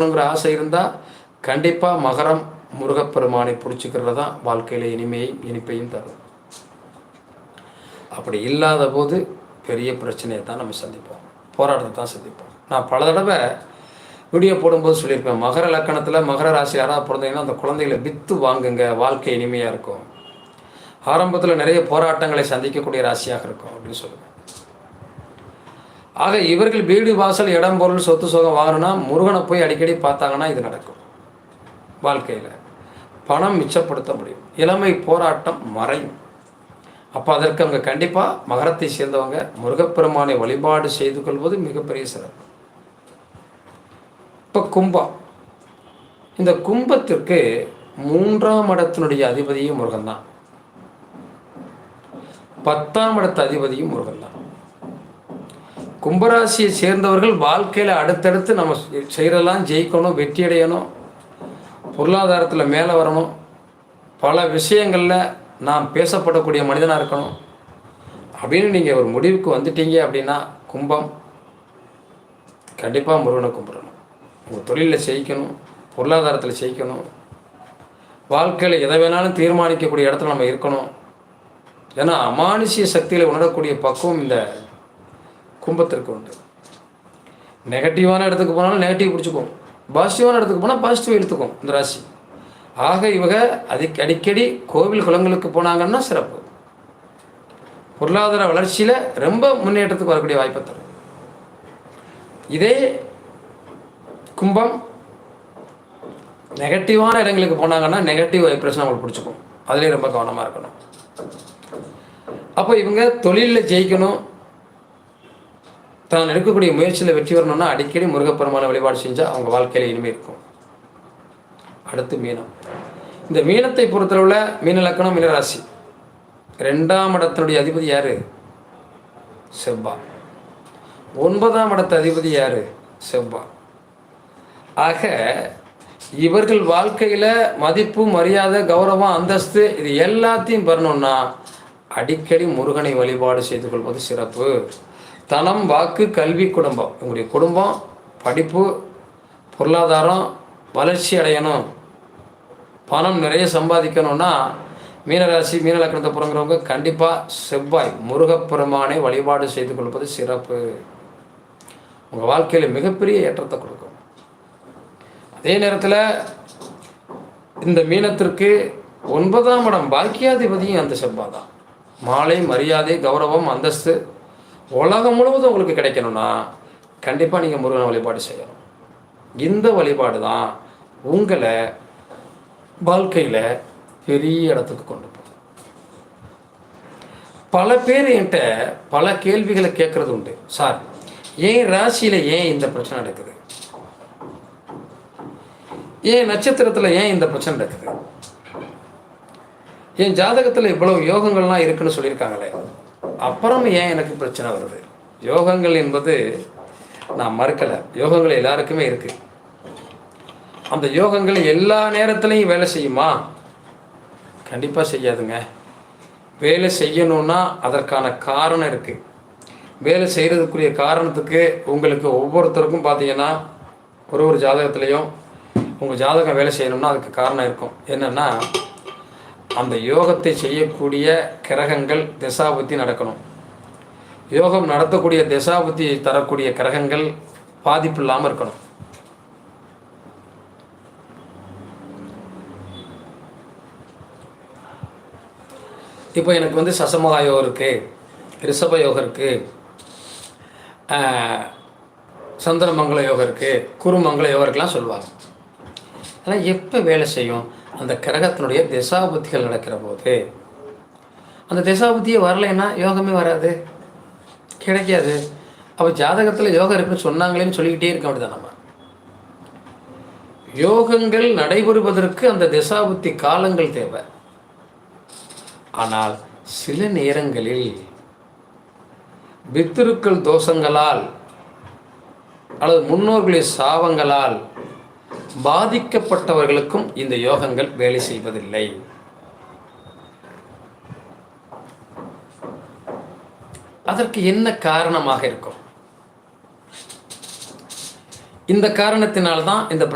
இருக்கணுங்கிற ஆசை இருந்தால் கண்டிப்பாக மகரம் முருகப்பெருமானை பிடிச்சிக்கிறது தான் வாழ்க்கையில் இனிமையும் இனிப்பையும் தரும். அப்படி இல்லாத போது பெரிய பிரச்சனையை தான் நம்ம சந்திப்போம். போராட்டத்தை தான் சந்திப்போம். நான் பல தடவை வீடியோ போடும்போது சொல்லியிருப்பேன் மகர லக்கணத்தில் மகர ராசி யாராவது பிறந்தீங்கன்னா அந்த குழந்தைகளை வித்து வாங்குங்க வாழ்க்கை இனிமையாக இருக்கும். ஆரம்பத்தில் நிறைய போராட்டங்களை சந்திக்கக்கூடிய ராசியாக இருக்கும் அப்படின்னு சொல்லுவேன். ஆக இவர்கள் வீடு வாசல் இடம் பொருள் சொத்து சுகம் வாங்கினா முருகனை போய் அடிக்கடி பார்த்தாங்கன்னா இது நடக்கும். வாழ்க்கையில் பணம் மிச்சப்படுத்த முடியும். இளமை போராட்டம் மறையும். அப்போ அதற்கு அங்கே கண்டிப்பாக மகரத்தை சேர்ந்தவங்க முருகப்பெருமானை வழிபாடு செய்து கொள்வது மிகப்பெரிய சிறப்பு. இப்போ கும்பம். இந்த கும்பத்திற்கு மூன்றாம் இடத்தினுடைய அதிபதியும் முருகன் தான் பத்தாம் இடத்து அதிபதியும் முருகன் தான் கும்பராசியை சேர்ந்தவர்கள் வாழ்க்கையில் அடுத்தடுத்து நம்ம செய்கிறதெல்லாம் ஜெயிக்கணும் வெற்றி அடையணும் பொருளாதாரத்தில் மேலே வரணும். பல விஷயங்களில் நாம் பேசப்படக்கூடிய மனிதனாக இருக்கணும். அப்படின்னு நீங்கள் ஒரு முடிவுக்கு வந்துட்டீங்க அப்படின்னா கும்பம் கண்டிப்பாக முருகனை கும்பிடணும். உங்கள் தொழிலில் ஜெயிக்கணும் பொருளாதாரத்தில் ஜெயிக்கணும். வாழ்க்கையில் எதை வேணாலும் தீர்மானிக்கக்கூடிய இடத்துல நம்ம இருக்கணும். ஏன்னா அமானுஷிய சக்தியில் உணரக்கூடிய பக்குவம் இந்த கும்பத்திற்கு உண்டு. நெகட்டிவான இடத்துக்கு போனாலும் நெகட்டிவ் பிடிச்சிக்கும். பாசிட்டிவான இடத்துக்கு போனால் பாசிட்டிவ் எடுத்துக்கும் இந்த ராசி. ஆக இவங்க அதுக்கு அடிக்கடி கோவில் குளங்களுக்கு போனாங்கன்னா சிறப்பு. பொருளாதார வளர்ச்சியில் ரொம்ப முன்னேற்றத்துக்கு வரக்கூடிய வாய்ப்பை தரும். இதே கும்பம் நெகட்டிவான இடங்களுக்கு போனாங்கன்னா நெகட்டிவ் வைப்ரேஷன் அவங்களுக்கு பிடிச்சிக்கும். அதுலேயும் ரொம்ப கவனமாக இருக்கணும். அப்போ இவங்க தொழிலில் ஜெயிக்கணும் தான் எடுக்கக்கூடிய முயற்சியில் வெற்றி வரணும்னா அடிக்கடி முருகப்பெருமான வழிபாடு செஞ்சால் அவங்க வாழ்க்கையில் இனிமே இருக்கும். அடுத்து மீனம். இந்த மீனத்தை பொறுத்தளவில் மீன லக்கணம் மீனராசி ரெண்டாம் இடத்தினுடைய அதிபதி யார்? செவ்வா. ஒன்பதாம் இடத்து அதிபதி யார்? செவ்வா. ஆக இவர்கள் வாழ்க்கையில் மதிப்பு மரியாதை கௌரவம் அந்தஸ்து இது எல்லாத்தையும் பெறணும்னா அடிக்கடி முருகனை வழிபாடு செய்து கொள்வது சிறப்பு. தனம் வாக்கு கல்வி குடும்பம். உங்களுடைய குடும்பம் படிப்பு பொருளாதாரம் வளர்ச்சி அடையணும். பணம் நிறைய சம்பாதிக்கணும்னா மீனராசி மீனலக்கணத்தை பிறங்குறவங்க கண்டிப்பாக செவ்வாய் முருகப்பெருமானை வழிபாடு செய்து கொள்வது சிறப்பு. உங்கள் வாழ்க்கையில் மிகப்பெரிய ஏற்றத்தை கொடுக்கும். அதே நேரத்தில் இந்த மீனத்திற்கு ஒன்பதாம் இடம் பாக்கியாதிபதியும் அந்த செவ்வாய் தான். மாலை மரியாதை கௌரவம் அந்தஸ்து உலகம் முழுவதும் உங்களுக்கு கிடைக்கணும்னா கண்டிப்பாக நீங்கள் முருகனை வழிபாடு செய்யணும். இந்த வழிபாடு தான் உங்களை வாழ்க்கையில் பெரிய இடத்துக்கு கொண்டு போகும் பல பேர் என்கிட்ட பல கேள்விகளை கேட்குறது உண்டு. சார் ஏன் ராசியில் ஏன் இந்த பிரச்சனை நடக்குது? ஏன் நட்சத்திரத்தில் ஏன் இந்த பிரச்சனை நடக்குது? என் ஜாதகத்தில் இவ்வளவு யோகங்கள்லாம் இருக்குன்னு சொல்லியிருக்காங்களே? அப்புறம் ஏன் எனக்கு பிரச்சனை வருது? யோகங்கள் என்பது நான் மறுக்கலை. யோகங்கள் எல்லாருக்குமே இருக்குது அந்த யோகங்கள் எல்லா நேரத்துலையும் வேலை செய்யுமா? கண்டிப்பாக செய்யாதுங்க. வேலை செய்யணும்னா அதற்கான காரணம் இருக்குது வேலை செய்கிறதுக்குரிய காரணத்துக்கு உங்களுக்கு ஒவ்வொருத்தருக்கும் பார்த்தீங்கன்னா ஒரு ஒரு ஜாதகத்துலேயும் உங்கள் ஜாதகம் வேலை செய்யணும்னா அதுக்கு காரணம் இருக்கும். என்னென்னா அந்த யோகத்தை செய்யக்கூடிய கிரகங்கள் திசாபுத்தி நடக்கணும். யோகம் நடத்தக்கூடிய திசாபுத்தி தரக்கூடிய கிரகங்கள் பாதிப்பு இல்லாமல் இருக்கணும். இப்போ எனக்கு வந்து சசமகா யோகம் இருக்குது ரிஷப யோகம் இருக்குது சந்திரமங்கல யோகம் இருக்குது குருமங்கல யோகம் இருக்குலாம் சொல்லுவாங்க. அதெல்லாம் எப்போ வேலை செய்யும்? அந்த கிரகத்தினுடைய திசாபுத்திகள் நடக்கிற போது அந்த திசாபுத்தியே வரலைன்னா யோகமே வராது. கிடைக்காது. அப்போ ஜாதகத்தில் யோகம் இருக்குன்னு சொன்னாங்களேன்னு சொல்லிக்கிட்டே இருக்க வேண்டியதான் நம்ம. யோகங்கள் நடைபெறுவதற்கு அந்த திசாபுத்தி காலங்கள் தேவை. ஆனால் சில நேரங்களில் பித்திருக்கள் தோஷங்களால் அல்லது முன்னோர்களின் சாபங்களால் பாதிக்கப்பட்டவர்களுக்கும் இந்த யோகங்கள் வேலை செய்வதில்லை. அதற்கு என்ன காரணமாக இருக்கும்? இந்த காரணத்தினால்தான் இந்த